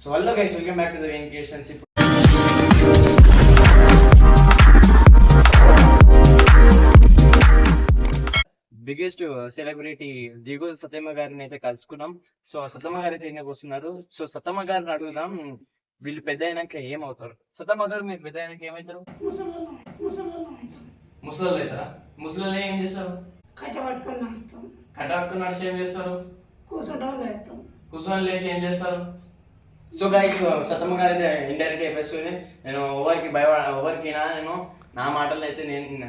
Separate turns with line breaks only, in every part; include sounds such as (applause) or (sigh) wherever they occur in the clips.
So hello guys welcome back to the వెంకటేషన్స్ ఇప్పుడు biggest celebrity దిగు సత్యమ్మ గారిని అయితే కలుసుకున్నాం. సో సతమ్మ గారు అయితే వస్తున్నారు. సో సతమ్మ గారిని అడుగుదాం. వీళ్ళు పెద్ద అయినాక ఏమవుతారు? సతమ్మ గారు మీరు పెద్ద అయినాక ఏమవుతారు? ముసలి అవుతారా? ముసలి ఏం చేస్తారు?
కట్ట పట్టుకొని నడుస్తాం.
కట్ట పట్టుకుని నడిచి ఏం చేస్తారు?
కూర్చుంటాం లేస్తాం
కూర్చొని లేచి ఏం చేస్తారు? సో గైస్ సతమ్మ గారు అయితే ఇండైరెక్ట్ చెప్పేసుకుని నేను ఎవరికి భయ ఎవరికి నా నేను నా మాటలు అయితే నేను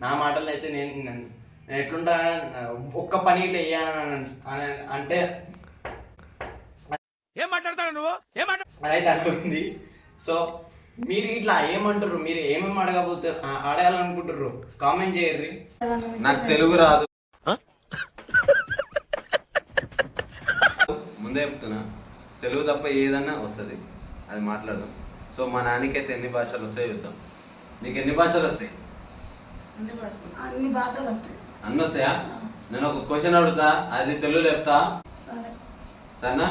నా మాటలు అయితే నేను నేను ఎట్లుంటా ఒక్క పని ఇట్లా వేయాలని అంటే
ఏం మాట్లాడతాడు నువ్వు? ఏం
అదైతే అంటుంది సో మీరు ఇట్లా ఏమంటారు మీరు ఏమేమి అడగబోతారు అడగాలనుకుంటారు కామెంట్ చేయర్రి.
నాకు తెలుగు రాదు. ముందే చెప్తున్నా. తెలుగు తప్ప ఏదన్నా వస్తుంది. అది మాట్లాడదాం. సో మా నాన్నకైతే ఎన్ని భాషలు వస్తాయో చూద్దాం నీకు ఎన్ని భాషలు వస్తాయి?
అన్ని వస్తాయి.
అన్ని వస్తాయా? నేను ఒక క్వశ్చన్ అడుగుతా అది తెలుగులో చెప్తా.
సరే.
సరేనా?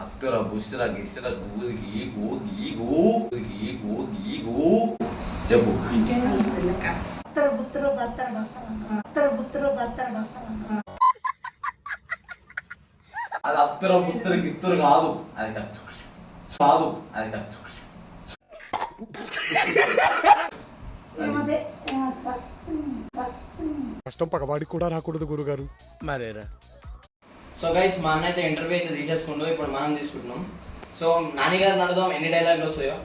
అత్తర బుష్ర గిస్ర గూ గీ గూ గీ గూ గీ గూ గీ గూ చెప్పు
అత్తర బుత్తరు బత్తర బత్తర. అత్తర బుత్తరు బత్తర బత్తర.
అత్తర పుత్తర గిత్తరు కాదు. అది కాదు కాదు అది కాదు
కష్టం పగవాడికి కూడా రాకూడదు గురుగారు.
మరేరా?
సో గైస్ మా అన్న అయితే ఇంటర్వ్యూ అయితే తీసేసుకుంటూ ఇప్పుడు మనం తీసుకుంటున్నాం. సో నాని గారిని అడుగుదాం ఎన్ని డైలాగులు వస్తాయో.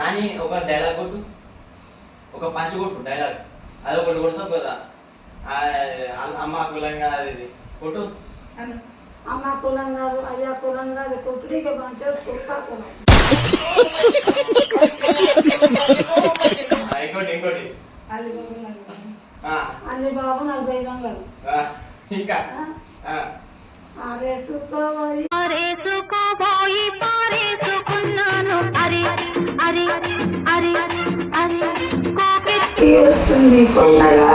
నాని ఒక డైలాగ్ కొట్టు. ఒక పంచ్ కొట్టు డైలాగ్ అది ఒకటి కొడతావు కదా అమ్మ కులంగా అది కొట్టు.
అమ్మ కులం కాదు అయ్యా కులం కాదు కుక్కడికి పంచారు కుక్క కులం.
ఆ, ఇంకోటి ఇంకోటి.
అల్లి బాబు నలభై.
ఆ, ఆ, ఇంకా. ఆ,
అరే సుఖోయి
పారేసుకోబోయి పారేసుకున్నాను అరే అరే అరే అరే. కోపెత్తి
వస్తుంది కొత్తగా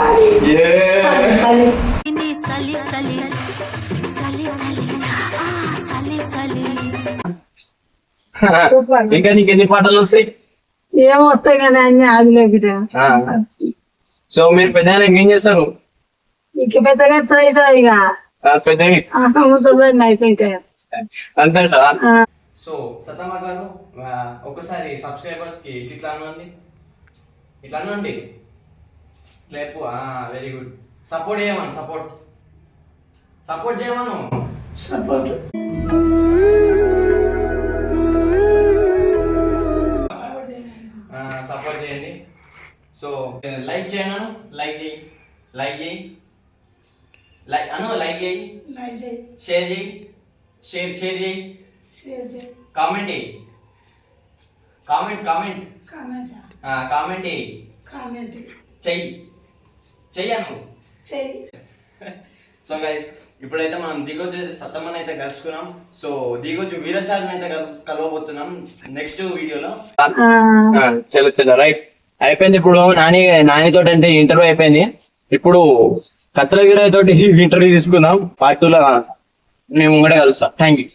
చలి చలి
చలి ఆ
ఇంకా నీకు ఎన్ని పాటలు వస్తాయి?
ఏమొస్తాయి కానీ అన్ని ఆదిలే బిడ్డ
ఆ. సో మీరు పెద్ద ఏం చేస్తారు?
ఇంక పెద్దగా ఎప్పుడైతే ఇక? ముసలి అయిపోయింటాయి
అంతేట. సో సతమ్మ గారు ఒకసారి సబ్స్క్రైబర్స్కి ఇట్లా అనండి ఇట్లా అనండి లేపు వెరీ గుడ్ సపోర్ట్ చేయమను సపోర్ట్ సపోర్ట్ చేయమను.
సపోర్ట్
సపోర్ట్ చేయండి. సో లైక్ చేయను? లైక్ చేయి. లైక్ చేయి. లైక్ అను లైక్ చేయి.
లైక్ చేయి.
షేర్ చేయి. షేర్ షేర్ చేయి.
షేర్ చేయి.
కామెంట్ చేయి. Comment comment.
కామెంట్
కామెంట్ చేయి.
కామెంట్
చెయ్యి. చెయ్యను
చెయ్యి. (laughs)
సో గైస్ ఇప్పుడైతే మనం దిగొచ్చు సత్తమ్మని అయితే కలుసుకున్నాం. సో దిగొచ్చు వీరచారిని అయితే కలు- కలవబోతున్నాం నెక్స్ట్ వీడియోలో. చలో చలో రైట్. అయిపోయింది ఇప్పుడు నాని నానితో అంటే ఇంటర్వ్యూ అయిపోయింది. ఇప్పుడు కత్తుల వీరయ్య తోటి (laughs) ఇంటర్వ్యూ తీసుకుందాం. పార్ట్ టూ లో మేము కూడా కలుస్తాం. Thank you